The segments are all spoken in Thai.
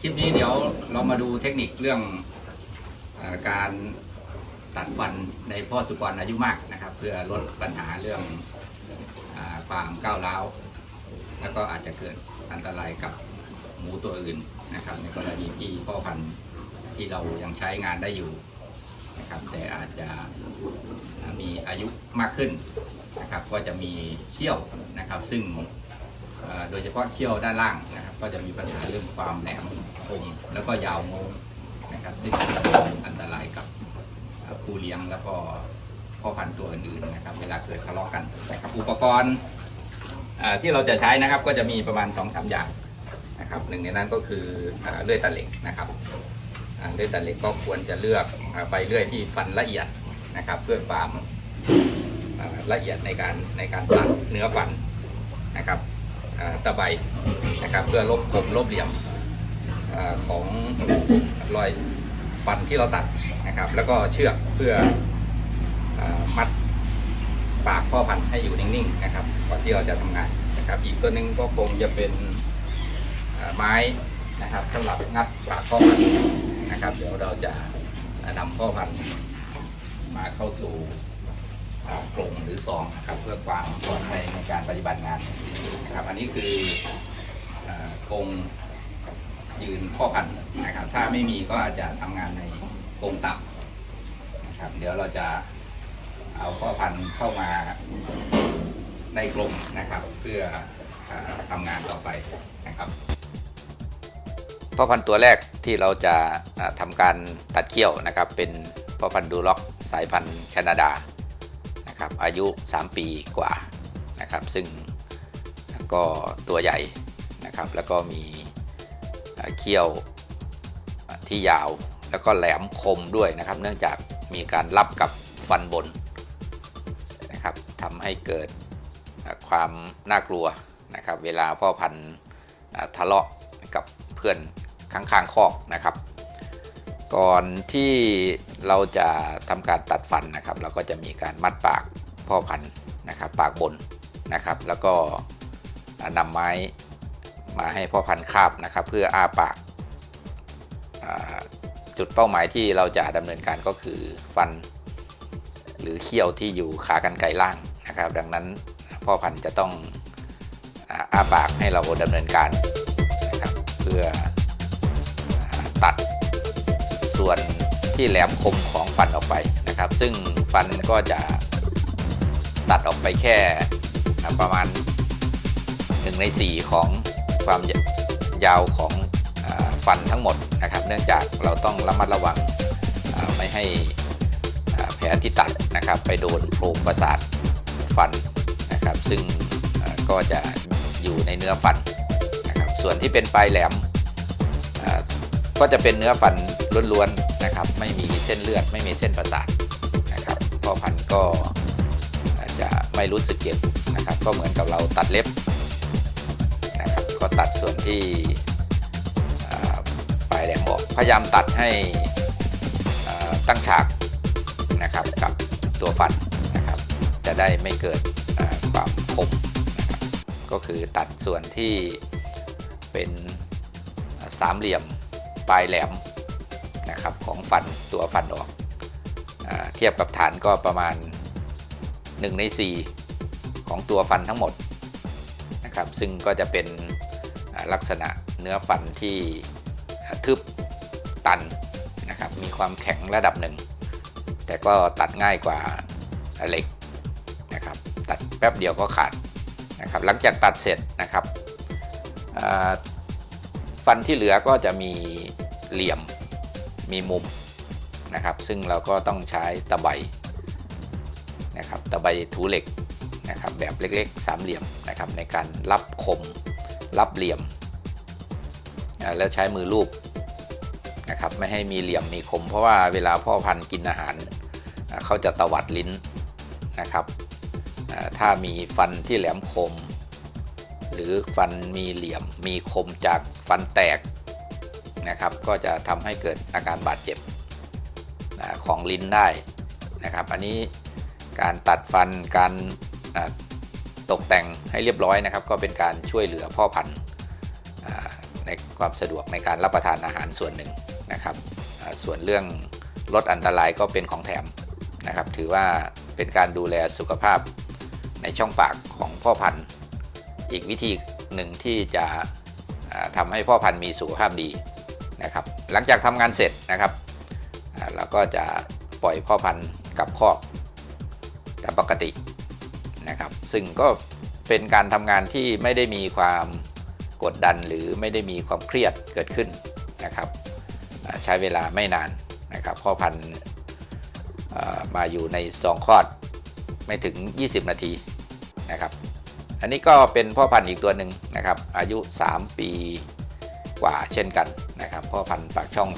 คลิปนี้เดี๋ยวเรามาดูเทคนิคเรื่องอการตัดฟันในพ่อสุกรอายุมากนะครับ เพื่อลดปัญหาเรื่องอความก้าวร้าวแล้วก็อาจจะเกิดอันตรายกับหมูตัวอื่นนะครับ ในกรณีที่พ่อพันธุ์ที่เรายังใช้งานได้อยู่นะครับแต่อาจจะมีอายุมากขึ้นนะครับ ก็จะมีเขี้ยวนะครับ ซึ่ง โดยเฉพาะเขี้ยวด้านล่างนะครับ ก็จะมีปัญหาเรื่องความแหลมคมแล้วก็ยาวงงนะครับ ซึ่งอันตรายกับผู้เลี้ยงแล้วก็พ่อพันธุ์ตัวอื่นๆนะครับ เวลาเกิดทะเลาะกันนะครับอุปกรณ์ที่เราจะใช้นะครับก็จะมีประมาณ2อสอย่างนะครับหนึ่งในนั้นก็คือเลื่อยตะเหล็กนะครับเลื่อยตะเหล็กก็ควรจะเลือกใบเลื่อยที่ฟันละเอียดนะครับ เพื่อความละเอียดในการในการตัดเนื้อฟันนะครับ ตะไบนะครับเพื่อลบคมลบเหลี่ยมอของรอยฟันที่เราตัดนะครับ แล้วก็เชือกเพื่ออมัดปากพ่อพันธุ์ให้อยู่นิ่งๆนะครับก่อนที่เราจะทำงานนะครับ อีกตัวหนึ่งก็คงจะเป็นไม้นะครับสำหรับงัดปากพ่อพันธุ์นะครับ เดี๋ยวเราจะนำพ่อพันธุ์มาเข้าสู่ กรงหรือซองนะครับเพื่อความปลอดภัยในการปฏิบัติงานนะครับ อันนี้คือกรงยืนพ่อพันธุ์นะครับ ถ้าไม่มีก็อาจจะทำงานในกรงตับนะครับ เดี๋ยวเราจะเอาพ่อพันธุ์เข้ามาในกรงนะครับ เพื่ออาทำงานต่อไปนะครับพ่อพันธุ์ตัวแรกที่เราจะอ่าทำการตัดเขี้ยวนะครับ เป็นพ่อพันธุ์ดูล็อกสายพันธุ์แคนาดา นะครับอายุ 3 ปีกว่านะครับ ซึ่งก็ตัวใหญ่นะครับ แล้วก็มีเขี้ยวที่ยาวแล้วก็แหลมคมด้วยนะครับ เนื่องจากมีการรับกับฟันบนนะครับทำให้เกิดความน่ากลัวนะครับ เวลาพ่อพันธุ์ทะเลาะกับเพื่อนข้างๆคอกนะครับ ก่อนที่เราจะทำการตัดฟันนะครับ เราก็จะมีการมัดปาก พ่อพันธุ์นะครับปากบนนะครับ แล้วก็นำไม้มาให้พ่อพันธุ์คาบนะครับ เพื่ออ้าปากจุดเป้าหมายที่เราจะดำเนินการก็คือฟัน หรือเขี้ยวที่อยู่ขากรรไกรล่างนะครับ ดังนั้นพ่อพันธุ์จะต้องอ้าปากให้เราดำเนินการนะครับเพื่ออตัดส่วนที่แหลมคมของฟันออกไปนะครับ ซึ่งฟันก็จะ ตัดออกไปแค่ประมาณ1ใน 4 ของความยาวของฟันทั้งหมดนะครับ เนื่องจากเราต้องระมัดระวังไม่ให้แผลที่ตัดนะครับ ไปโดนโพรงประสาทฟันนะครับ ซึ่งก็จะอยู่ในเนื้อฟันนะครับ ส่วนที่เป็นปลายแหลมก็จะเป็นเนื้อฟันล้วนๆนะครับ ไม่มีเส้นเลือด ไม่มีเส้นประสาทนะครับพ่อพันธุ์ก็ ไม่รู้สึกเจ็บนะครับ ก็เหมือนกับเราตัดเล็บนะครับก็ตัดส่วนที่ปลายแหลมออกพยายามตัดให้ตั้งฉากนะครับกับตัวฟันนะครับ จะได้ไม่เกิดความคมนะครับก็คือตัดส่วนที่เป็นสามเหลี่ยมปลายแหลมนะครับของฟันตัวฟันออกอเทียบกับฐานก็ประมาณ 1 ใน 4 ของตัวฟันทั้งหมดนะครับซึ่งก็จะเป็นลักษณะเนื้อฟันที่ทึบตันนะครับมีความแข็งระดับหนึ่ง แต่ก็ตัดง่ายกว่าเหล็กนะครับตัดแป๊บเดียวก็ขาดนะครับหลังจากตัดเสร็จนะครับฟันที่เหลือก็จะมีเหลี่ยมมีมุมนะครับ ซึ่งเราก็ต้องใช้ตะไบ นะครับตะไบถูเหล็กนะครับแบบเล็กๆสามเหลี่ยมนะครับในการรับคมรับเหลี่ยม แล้วใช้มือลูบนะครับไม่ให้มีเหลี่ยมมีคม เพราะว่าเวลาพ่อพันธุ์กินอาหารเขาจะตวัดลิ้นนะครับถ้ามีฟันที่แหลมคม หรือฟันมีเหลี่ยมมีคมจากฟันแตกนะครับก็จะทำให้เกิดอาการบาดเจ็บของลิ้นได้นะครับ อันนี้ การตัดฟันการตกแต่งให้เรียบร้อยนะครับ ก็เป็นการช่วยเหลือพ่อพันธุ์ในความสะดวกในการรับประทานอาหารส่วนหนึ่งนะครับ ส่วนเรื่องลดอันตรายก็เป็นของแถมนะครับ ถือว่าเป็นการดูแลสุขภาพในช่องปากของพ่อพันธุ์ อีกวิธีหนึ่งที่จะอ่าทำให้พ่อพันธุ์มีสุขภาพดีนะครับ หลังจากทำงานเสร็จนะครับเราก็จะปล่อยพ่อพันธุ์กลับคอก แตามปกตินะครับ ซึ่งก็เป็นการทำงานที่ไม่ได้มีความกดดันหรือไม่ได้มีความเครียดเกิดขึ้นนะครับ ใช้เวลาไม่นานนะครับพ่อพันธุ์มาอยู่ในซองคลอดไม่ถึง 20 นาทีนะครับ อันนี้ก็เป็นพ่อพันธุ์อีกตัวหนึ่งนะครับ อายุ 3 ปีกว่าเช่นกันนะครับ พ่อพันธุ์ปากช่อง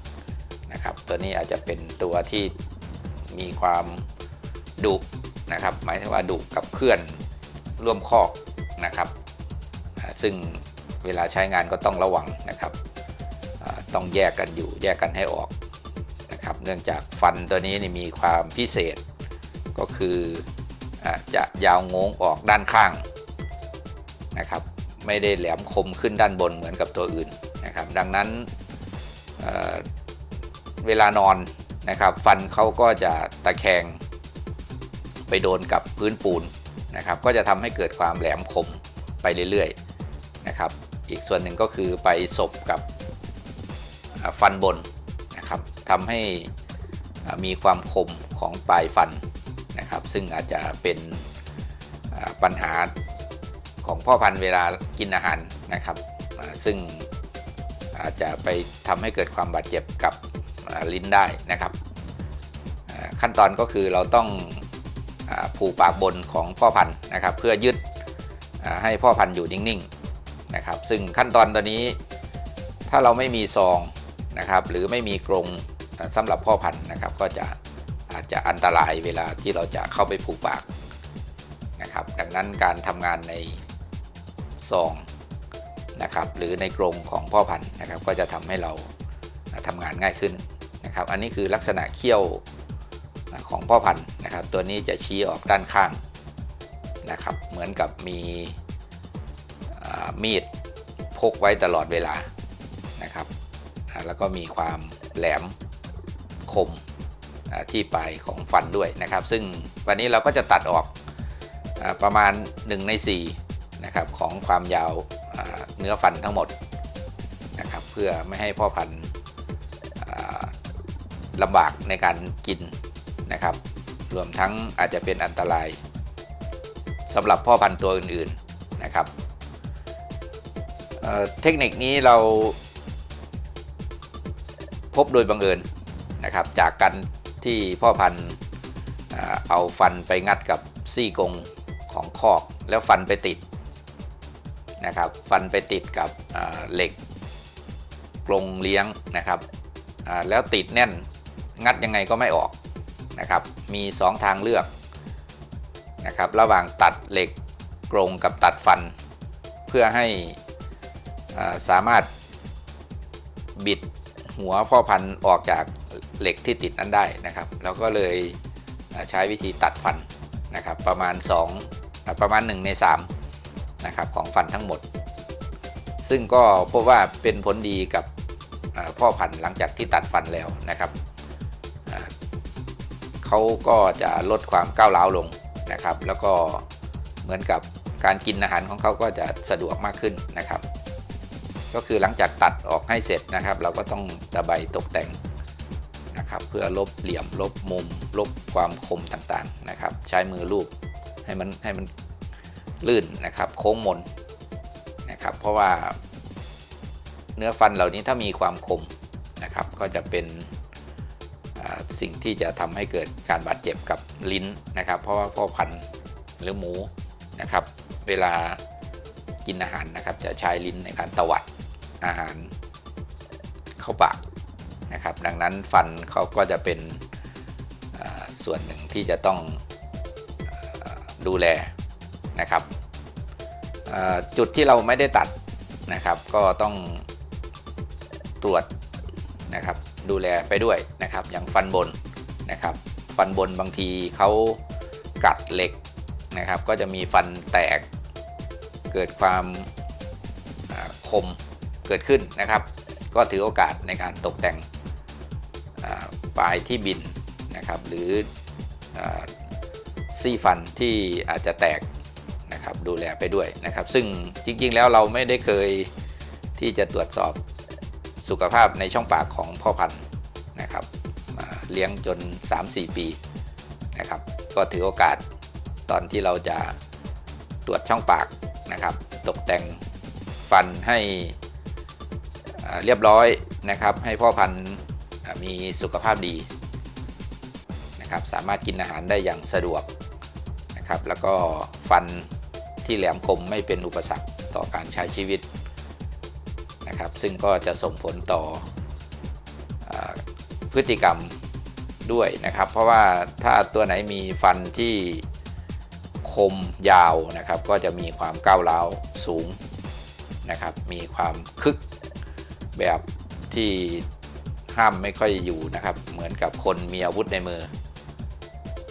3.1 นะครับ ตัวนี้อาจจะเป็นตัวที่มีความ ดุนะครับ หมายถึงว่าดุกับเพื่อนร่วมคอกนะครับ ซึ่งเวลาใช้งานก็ต้องระวังนะครับต้องแยกกันอยู่แยกกันให้ออกนะครับ เนื่องจากฟันตัวนี้นี่มีความพิเศษ ก็คือจะยาวงงออกด้านข้างนะครับ ไม่ได้แหลมคมขึ้นด้านบนเหมือนกับตัวอื่นนะครับ ดังนั้นเเวลานอนนะครับ ฟันเขาก็จะตะแคง ไปโดนกับพื้นปูนนะครับ ก็จะทำให้เกิดความแหลมคมไปเรื่อยๆนะครับ อีกส่วนหนึ่งก็คือไปสบกับฟันบนนะครับทำให้มีความคมของปลายฟันนะครับ ซึ่งอาจจะเป็นปัญหาของพ่อพันธุ์เวลากินอาหารนะครับ ซึ่งอาจจะไปทำให้เกิดความบาดเจ็บกับลิ้นได้นะครับ ขั้นตอนก็คือเราต้อง ผูกปากบนของพ่อพันธุ์นะครับ เพื่อยึดให้พ่อพันธุ์อยู่นิ่งๆนะครับ ซึ่งขั้นตอนตอนนี้ถ้าเราไม่มีซองนะครับหรือไม่มีกรงอ่าสำหรับพ่อพันธุ์นะครับ ก็จะอาจจะอันตรายเวลาที่เราจะเข้าไปผูกปากนะครับ ดังนั้นการทำงานในซองนะครับ หรือในกรงของพ่อพันธุ์นะครับ ก็จะทำให้เราทำงานง่ายขึ้นนะครับ อันนี้คือลักษณะเขี้ยวของพ่อพันธุ์ นะครับ ตัวนี้จะชี้ออกด้านข้างนะครับ เหมือนกับมีมีดพกไว้ตลอดเวลานะครับ แล้วก็มีความแหลมคมที่ปลายของฟันด้วยนะครับ ซึ่งวันนี้เราก็จะตัดออกประมาณ 1 ใน4นะครับของความยาวเนื้อฟันทั้งหมดนะครับเพื่อไม่ให้พ่อพันธุ์ลำบากในการกินนะครับ รวมทั้งอาจจะเป็นอันตรายสำหรับพ่อพันธุ์ตัวอื่นๆนะครับเเทคนิคนี้เราพบโดยบังเอิญนะครับ จากการที่พ่อพันธุ์เอาฟันไปงัดกับซี่กงของคอกแล้วฟันไปติดนะครับ ฟันไปติดกับเหล็กกรงเลี้ยงนะครับแล้วติดแน่นงัดยังไงก็ไม่ออก นะครับมี 2 ทางเลือกนะครับระหว่างตัดเหล็กกรงกับตัดฟัน เพื่อให้สามารถบิดหัวพ่อพันธุ์ออกจากเหล็กที่ติดนั้นได้นะครับเราก็เลยใช้วิธีตัดฟันนะครับประมาณ2อ่าประมาณ 1 ใน3นะครับของฟันทั้งหมด ซึ่งก็พบว่าเป็นผลดีกับพ่อพันธุ์หลังจากที่ตัดฟันแล้วนะครับ เขาก็จะลดความก้าวร้าวลงนะครับ แล้วก็เหมือนกับการกินอาหารของเขาก็จะสะดวกมากขึ้นนะครับ ก็คือหลังจากตัดออกให้เสร็จนะครับ เราก็ต้องตะไบตกแต่งนะครับ เพื่อลบเหลี่ยมลบมุม ลบความคมต่างๆนะครับ ใช้มือลูบให้มันให้มันลื่นนะครับ โค้งมนนะครับ เพราะว่าเนื้อฟันเหล่านี้ถ้ามีความคมนะครับ ก็จะเป็น สิ่งที่จะทำให้เกิดการบาดเจ็บกับลิ้นนะครับ เพราะว่าพ่อพันธุ์หรือหมูนะครับ เวลากินอาหารนะครับ จะใช้ลิ้นในการตวัดอาหารเข้าปากนะครับ ดังนั้นฟันเขาก็จะเป็นส่วนหนึ่งที่จะต้องดูแลนะครับจุดที่เราไม่ได้ตัดนะครับ ก็ต้องตรวจนะครับ ดูแลไปด้วยนะครับ อย่างฟันบนนะครับ ฟันบนบางทีเขากัดเหล็กนะครับ ก็จะมีฟันแตกเกิดความคมเกิดขึ้นนะครับ ก็ถือโอกาสในการตกแต่งปลายที่บินนะครับ หรืออซี่ฟันที่อาจจะแตกนะครับดูแลไปด้วยนะครับ ซึ่งจริงๆแล้วเราไม่ได้เคยที่จะตรวจสอบ สุขภาพในช่องปากของพ่อพันธุ์นะครับเลี้ยงจน 3-4 ปีนะครับก็ถือโอกาสตอนที่เราจะตรวจช่องปากนะครับ ตกแต่งฟันให้เรียบร้อยนะครับ ให้พ่อพันธุ์มีสุขภาพดีนะครับ สามารถกินอาหารได้อย่างสะดวกนะครับ แล้วก็ฟันที่แหลมคมไม่เป็นอุปสรรคต่อการใช้ชีวิต นะครับ ซึ่งก็จะส่งผลต่ออพฤติกรรมด้วยนะครับ เพราะว่าถ้าตัวไหนมีฟันที่คมยาวนะครับ ก็จะมีความก้าวร้าวสูงนะครับ มีความคึกแบบที่ห้ามไม่ค่อยอยู่นะครับ เหมือนกับคนมีอาวุธในมือ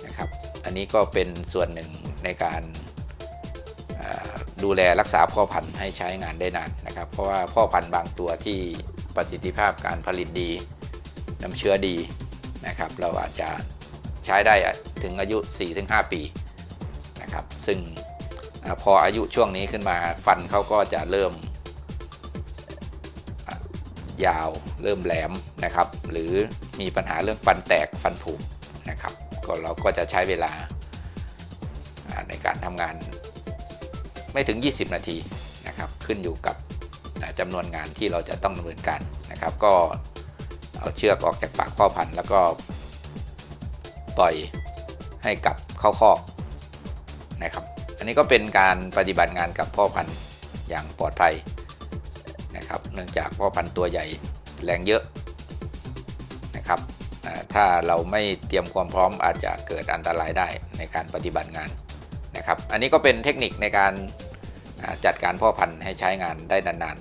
นะครับ อันนี้ก็เป็นส่วนหนึ่งในการ ดูแลรักษาพ่อพันธุ์ให้ใช้งานได้นานนะครับ เพราะว่าพ่อพันธุ์บางตัวที่ประสิทธิภาพการผลิตดีน้ำเชื้อดีนะครับ เราอาจจะใช้ได้ถึงอายุ 4-5 ปีนะครับ ซึ่งพออายุช่วงนี้ขึ้นมาฟันเขาก็จะเริ่มยาวเริ่มแหลมนะครับ หรือมีปัญหาเรื่องฟันแตกฟันผุนะครับ ก็เราก็จะใช้เวลาในการทำงาน ไม่ถึง 20 นาทีนะครับขึ้นอยู่กับอ่าจำนวนงานที่เราจะต้องดำเนินการนะครับ ก็เอาเชือกออกจากปากพ่อพันธุ์แล้วก็ปล่อยให้กลับเข้าคอกนะครับ อันนี้ก็เป็นการปฏิบัติงานกับพ่อพันธุ์อย่างปลอดภัยนะครับ เนื่องจากพ่อพันธุ์ตัวใหญ่แรงเยอะนะครับถ้าเราไม่เตรียมความพร้อมอาจจะเกิดอันตรายได้ในการปฏิบัติงาน นะครับ อันนี้ก็เป็นเทคนิคในการจัดการพ่อพันธุ์ให้ใช้งานได้นาน